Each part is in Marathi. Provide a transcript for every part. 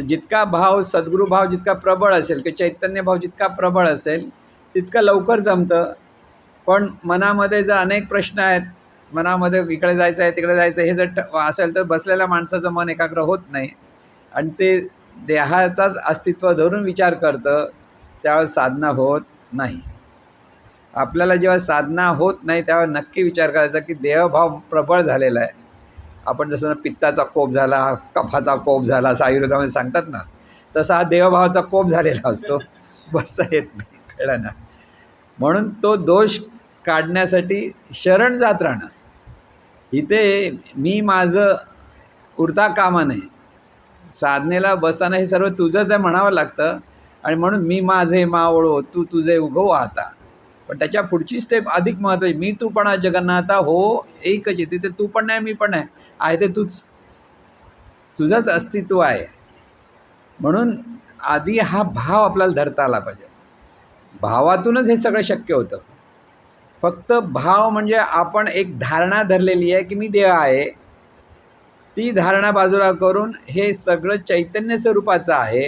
तर जितका भाव सद्गुरुभाव जितका प्रबळ असेल किंवा चैतन्य भाव जितका प्रबळ असेल तितकं लवकर जमतं. पण मनामध्ये जर अनेक प्रश्न आहेत मनामध्ये इकडे जायचं आहे तिकडे जायचं आहे हे जर ट- असेल तर बसलेल्या माणसाचं मन एकाग्र होत नाही. आणि ते देहाचाच अस्तित्व धरून विचार करतं त्यावेळेस साधना होत नाही. आपल्याला जेव्हा साधना होत नाही त्यावेळेस नक्की विचार करायचा की देहभाव प्रबळ झालेला आहे. आपण जसं पित्ताचा कोप झाला कफाचा कोप झाला असं आयुर्वेदामध्ये सांगतात ना तसा हा देवभावाचा कोप झालेला असतो. बसता येत नाही कळलं ना. म्हणून तो दोष काढण्यासाठी शरण जात राहणं. इथे मी माझं उरता कामा नाही साधनेला बसताना हे सर्व तुझंच आहे म्हणावं लागतं. आणि म्हणून मी माझे मावळो तू तुझे उगव आता. पण त्याच्या पुढची स्टेप अधिक महत्त्वाची मी तू पण जगन्नाथा हो एकच आहे. तिथे तू पण नाही मी पण आहे आहे ते तूच तुझंच अस्तित्व आहे. म्हणून आधी हा भाव आपल्याला धरता आला पाहिजे. भावातूनच हे सगळं शक्य होतं. फक्त भाव म्हणजे आपण एक धारणा धरलेली आहे की मी देह आहे. ती धारणा बाजूला करून हे सगळं चैतन्य स्वरूपाचं आहे.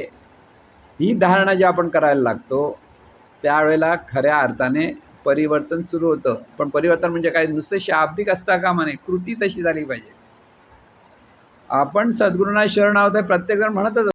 ही धारणा जी आपण करायला लागतो त्यावेळेला खऱ्या अर्थाने परिवर्तन सुरू होतं. पण परिवर्तन म्हणजे काय? नुसतं शाब्दिक असता कामा नये. कृती तशी झाली पाहिजे. आपण सद्गुरूंना शरण आहोत हे प्रत्येकजण म्हणतच